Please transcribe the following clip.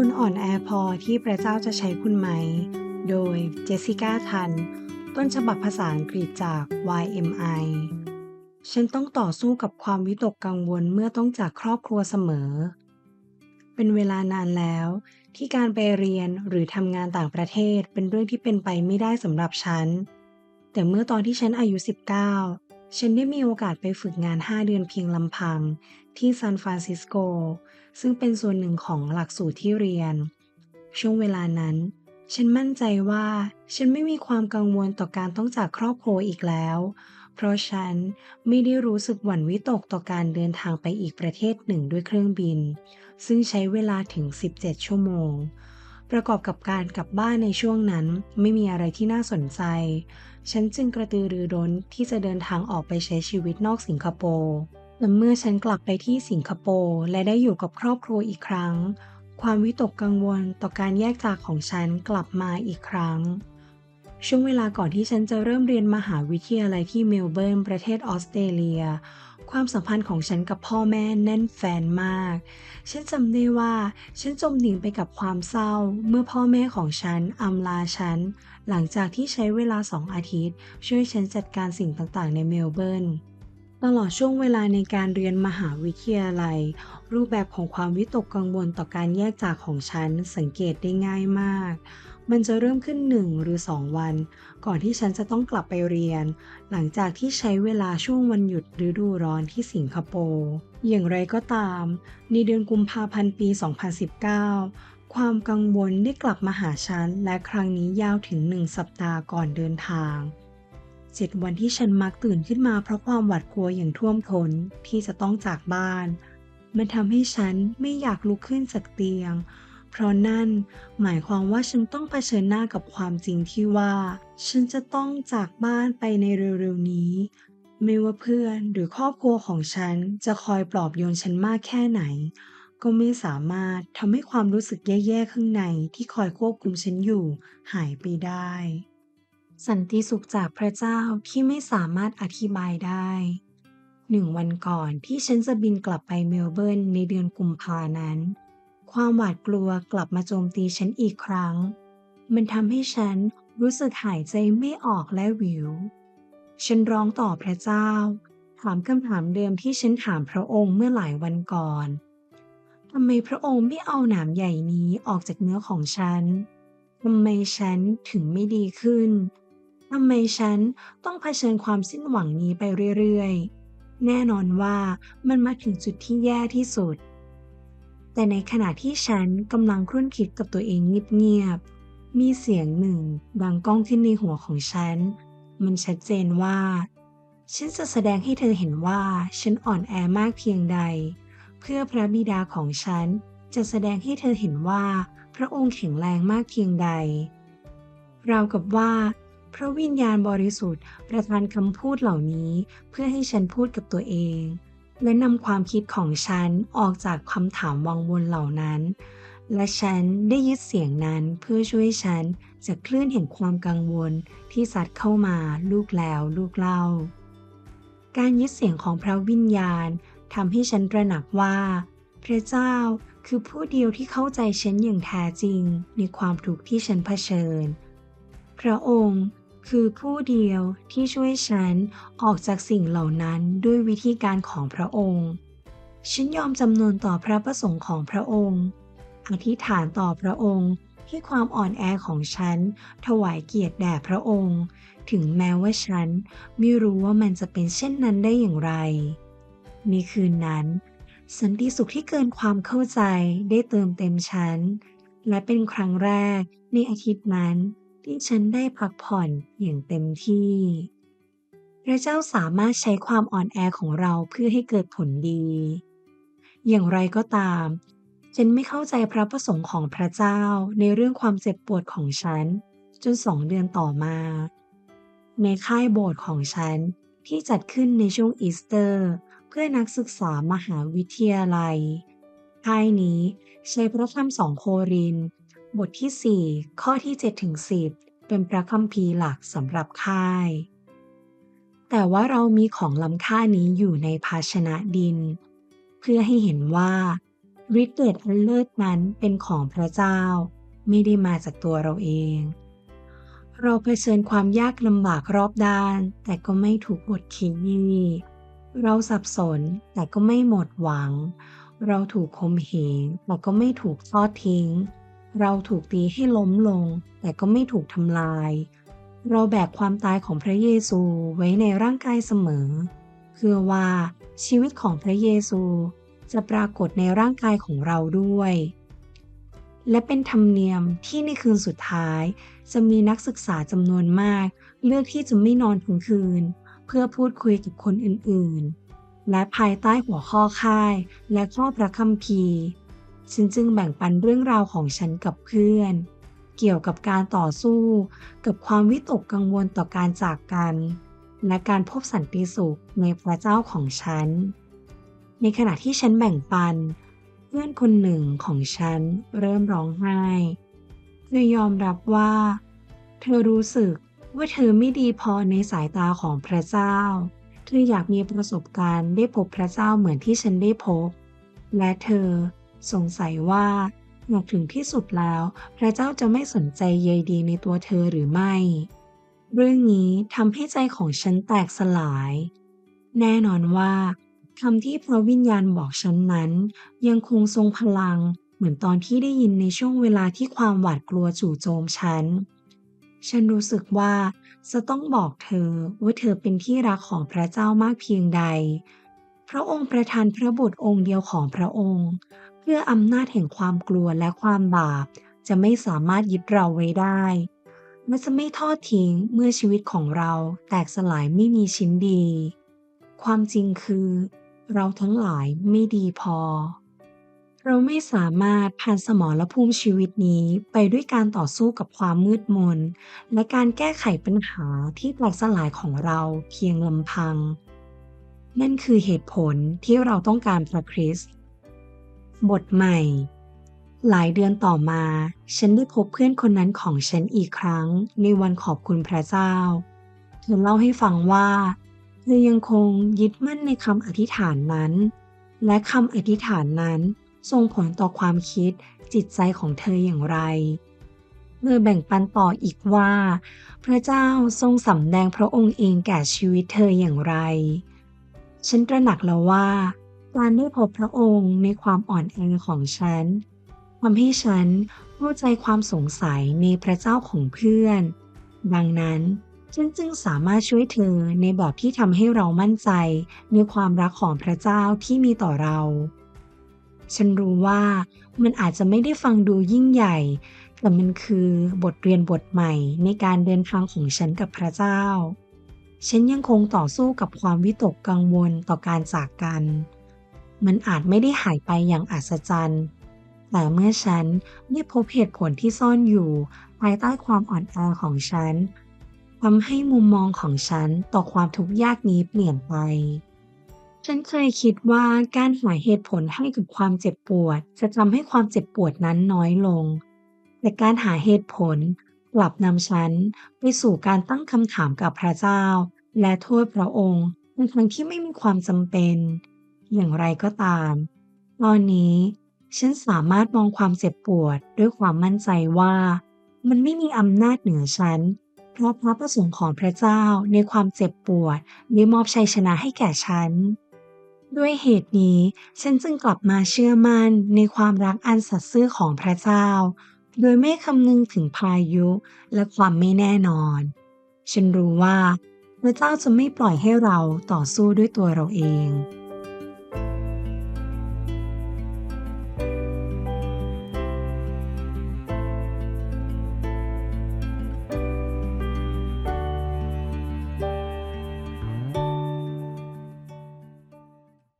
คุณอ่อนแอพอที่พระเจ้าจะใช้คุณไหม โดยเจสสิก้าทัน ต้นฉบับภาษาอังกฤษจาก YMI ฉันต้องต่อสู้กับความวิตกกังวลเมื่อต้องจากครอบครัวเสมอ เป็นเวลานานแล้วที่การไปเรียนหรือทำงานต่างประเทศเป็นเรื่องที่เป็นไปไม่ได้สำหรับฉัน แต่เมื่อตอนที่ฉันอายุ 19 ฉันได้มีโอกาสไปฝึกงาน 5 เดือนเพียงลำพัง ที่ซานฟรานซิสโก ซึ่งเป็นส่วนหนึ่งของหลักสูตรที่เรียน ช่วงเวลานั้น ฉันมั่นใจว่า ฉันไม่มีความกังวลต่อการต้องจากครอบครัวอีกแล้ว เพราะฉันไม่ได้รู้สึกหวั่นวิตกต่อการเดินทางไปอีกประเทศหนึ่งด้วยเครื่องบิน ซึ่งใช้เวลาถึง 17 ชั่วโมง ประกอบกับการกลับบ้านในช่วงนั้นไม่มีอะไรที่น่าสนใจ ฉันจึงกระตือรือร้นที่จะเดินทางออกไปใช้ชีวิตนอกสิงคโปร์และเมื่อฉันกลับไปที่สิงคโปร์และได้อยู่กับครอบครัวอีกครั้ง ความวิตกกังวลต่อการแยกจากของฉันกลับมาอีกครั้ง ช่วงเวลาก่อนที่ฉันจะเริ่มเรียนมหาวิทยาลัยที่เมลเบิร์น ประเทศออสเตรเลีย ความสัมพันธ์ของฉันกับพ่อแม่แน่นแฟนมาก ฉันจำได้ว่าฉันจมดิ่งไปกับความเศร้า เมื่อพ่อแม่ของฉันอำลาฉัน หลังจากที่ใช้เวลาสองอาทิตย์ ช่วยฉันจัดการสิ่งต่างๆ ในเมลเบิร์นตลอดช่วงเวลาในการเรียนมหาวิทยาลัย รูปแบบของความวิตกกังวลต่อการแยกจากของฉันสังเกตได้ง่ายมาก มันจะเริ่มขึ้นหนึ่งหรือสองวัน ก่อนที่ฉันจะต้องกลับไปเรียน หลังจากที่ใช้เวลาช่วงวันหยุดฤดูร้อนที่สิงคโปร์อย่างไรก็ตาม ในเดือนกุมภาพันธ์ปี 2019 ความกังวลได้กลับมาหาฉัน และครั้งนี้ยาวถึงหนึ่งสัปดาห์ก่อนเดินทางเจ็ดวันที่ฉันมักตื่นขึ้นมาเพราะความหวาดกลัวอย่างท่วมท้นที่จะต้องจากบ้าน มันทำให้ฉันไม่อยากลุกขึ้นจากเตียง เพราะนั่นหมายความว่าฉันต้องเผชิญหน้ากับความจริงที่ว่า ฉันจะต้องจากบ้านไปในเร็วๆนี้ ไม่ว่าเพื่อนหรือครอบครัวของฉันจะคอยปลอบโยนฉันมากแค่ไหน ก็ไม่สามารถทำให้ความรู้สึกแย่ๆข้างในที่คอยควบคุมฉันอยู่ หายไปได้ สันติสุขจากพระเจ้าที่ไม่สามารถอธิบายได้หนึ่งวันก่อนที่ฉันจะบินกลับไปเมลเบิร์นในเดือนกุมภานั้น ความหวาดกลัวกลับมาโจมตีฉันอีกครั้ง มันทำให้ฉันรู้สึกหายใจไม่ออกและหวิว ฉันร้องต่อพระเจ้า ถามคำถามเดิมที่ฉันถามพระองค์เมื่อหลายวันก่อนทำไมพระองค์ไม่เอาหนามใหญ่นี้ออกจากเนื้อของฉันทำไมฉันถึงไม่ดีขึ้นทำไมฉันต้องเผชิญความสิ้นหวังนี้ไปเรื่อยๆ แน่นอนว่ามันมาถึงจุดที่แย่ที่สุด แต่ในขณะที่ฉันกำลังครุ่นคิดกับตัวเองเงียบๆ มีเสียงหนึ่งดังก้องขึ้นในหัวของฉัน มันชัดเจนว่า ฉันจะแสดงให้เธอเห็นว่าฉันอ่อนแอมากเพียงใด เพื่อพระบิดาของฉันจะแสดงให้เธอเห็นว่าพระองค์แข็งแรงมากเพียงใด ราวกับว่า พระวิญญาณบริสุทธิ์ประทานคำพูดเหล่านี้เพื่อให้ฉันพูดกับตัวเอง และนำความคิดของฉันออกจากคำถามวังวนเหล่านั้น และฉันได้ยึดเสียงนั้นเพื่อช่วยฉันจากคลื่นแห่งความกังวลที่ซัดเข้ามาลูกแล้วลูกเล่า การยึดเสียงของพระวิญญาณทำให้ฉันตระหนักว่า พระเจ้าคือผู้เดียวที่เข้าใจฉันอย่างแท้จริงในความทุกข์ที่ฉันเผชิญ พระองค์ คือผู้เดียวที่ช่วยฉันออกจากสิ่งเหล่านั้นด้วยวิธีการของพระองค์ ฉันยอมจำนนต่อพระประสงค์ของพระองค์ อธิษฐานต่อพระองค์ที่ความอ่อนแอของฉัน ถวายเกียรติแด่พระองค์ ถึงแม้ว่าฉันไม่รู้ว่ามันจะเป็นเช่นนั้นได้อย่างไร ในคืนนั้น สันติสุขที่เกินความเข้าใจได้เติมเต็มฉัน และเป็นครั้งแรกในอาทิตย์นั้น ที่ฉันได้พักผ่อนอย่างเต็มที่ พระเจ้าสามารถใช้ความอ่อนแอของเราเพื่อให้เกิดผลดี อย่างไรก็ตาม ฉันไม่เข้าใจพระประสงค์ของพระเจ้าในเรื่องความเจ็บปวดของฉัน จนสองเดือนต่อมา ในค่ายโบสถ์ของฉันที่จัดขึ้นในช่วงอีสเตอร์ เพื่อนักศึกษามหาวิทยาลัยค่ายนี้ใช้พระธรรมสองโคริน บทที่ 4 ข้อที่7ถึง10 เป็นพระคัมภีร์หลักสำหรับค่าย แต่ว่าเรามีของล้ำค่านี้อยู่ในภาชนะดิน เพื่อให้เห็นว่าฤทธิ์เดชอันเลิศนั้นเป็นของพระเจ้า ไม่ได้มาจากตัวเราเอง เราเผชิญความยากลำบากรอบด้าน แต่ก็ไม่ถูกบดขียีเราสับสนแต่ก็ไม่หมดหวัง เราถูกคมเหงแต่ก็ไม่ถูกทอดทิ้ง เราถูกตีให้ล้มลง แต่ก็ไม่ถูกทำลาย เราแบกความตายของพระเยซูไว้ในร่างกายเสมอเพื่อว่าชีวิตของพระเยซูจะปรากฏในร่างกายของเราด้วย และเป็นธรรมเนียมที่ในคืนสุดท้าย จะมีนักศึกษาจำนวนมาก เลือกที่จะไม่นอนทั้งคืน เพื่อพูดคุยกับคนอื่นๆ และภายใต้หัวข้อค่ายและข้อพระคัมภีร์ ฉันจึงแบ่งปันเรื่องราวของฉันกับเพื่อน เกี่ยวกับการต่อสู้ กับความวิตกกังวลต่อการจากกัน และการพบสันติสุขในพระเจ้าของฉัน ในขณะที่ฉันแบ่งปัน เพื่อนคนหนึ่งของฉันเริ่มร้องไห้เธอยอมรับว่า เธอรู้สึกว่าเธอไม่ดีพอในสายตาของพระเจ้า เธออยากมีประสบการณ์ได้พบพระเจ้าเหมือนที่ฉันได้พบ และเธอ สงสัยว่าหากถึงที่สุดแล้ว พระเจ้าจะไม่สนใจใยดีในตัวเธอหรือไม่ เรื่องนี้ทำให้ใจของฉันแตกสลาย แน่นอนว่าคำที่พระวิญญาณบอกฉันนั้น ยังคงทรงพลังเหมือนตอนที่ได้ยินในช่วงเวลาที่ความหวาดกลัวจู่โจมฉัน ฉันรู้สึกว่าจะต้องบอกเธอว่าเธอเป็นที่รักของพระเจ้ามากเพียงใด พระองค์ประทานพระบุตรองค์เดียวของพระองค์ เพื่ออำนาจแห่งความกลัวและความบาป จะไม่สามารถยึดเราไว้ได้และจะไม่ทอดทิ้งเมื่อชีวิตของเราแตกสลายไม่มีชิ้นดี ความจริงคือ เราทั้งหลายไม่ดีพอ เราไม่สามารถผ่านสมรภูมิชีวิตนี้ไปด้วยการต่อสู้กับความมืดมน และการแก้ไขปัญหาที่แตกสลายของเราเพียงลำพัง นั่นคือเหตุผลที่เราต้องการพระคริสต์บทใหม่ หลายเดือนต่อมา ฉันได้พบเพื่อนคนนั้นของฉันอีกครั้งในวันขอบคุณพระเจ้าเธอเล่าให้ฟังว่าเธอยังคงยึดมั่นในคำอธิษฐานนั้น และคำอธิษฐานนั้นส่งผลต่อความคิดจิตใจของเธออย่างไรเธอแบ่งปันต่ออีกว่า พระเจ้าทรงสำแดงพระองค์เองแก่ชีวิตเธออย่างไร ฉันตระหนักแล้วว่า การได้พบพระองค์ในความอ่อนแอของฉันทำให้ฉันเข้าใจความสงสัยในพระเจ้าของเพื่อน ดังนั้นฉันจึงสามารถช่วยเธอในแบบที่ทำให้เรามั่นใจในความรักของพระเจ้าที่มีต่อเรา ฉันรู้ว่ามันอาจจะไม่ได้ฟังดูยิ่งใหญ่ แต่มันคือบทเรียนบทใหม่ในการเดินทางของฉันกับพระเจ้า ฉันยังคงต่อสู้กับความวิตกกังวลต่อการจากกัน มันอาจไม่ได้หายไปอย่างอัศจรรย์ แต่เมื่อฉันได้พบเหตุผลที่ซ่อนอยู่ภายใต้ความอ่อนแอของฉันทำให้มุมมองของฉันต่อความทุกข์ยากนี้เปลี่ยนไป ฉันเคยคิดว่าการหาเหตุผลให้กับความเจ็บปวด จะทำให้ความเจ็บปวดนั้นน้อยลง แต่การหาเหตุผลกลับนำฉันไปสู่การตั้งคำถามกับพระเจ้า และโทษพระองค์ในทั้งที่ไม่มีความจำเป็น อย่างไรก็ตาม ตอนนี้ ฉันสามารถมองความเจ็บปวดด้วยความมั่นใจว่า มันไม่มีอำนาจเหนือฉัน เพราะพระประสงค์ของพระเจ้าในความเจ็บปวดได้มอบชัยชนะให้แก่ฉัน ด้วยเหตุนี้ ฉันจึงกลับมาเชื่อมั่นในความรักอันสัตย์ซื่อของพระเจ้า โดยไม่คำนึงถึงพายุและความไม่แน่นอน ฉันรู้ว่า ระเจ้าจะไม่ปล่อยให้เราต่อสู้ด้วยตัวเราเอง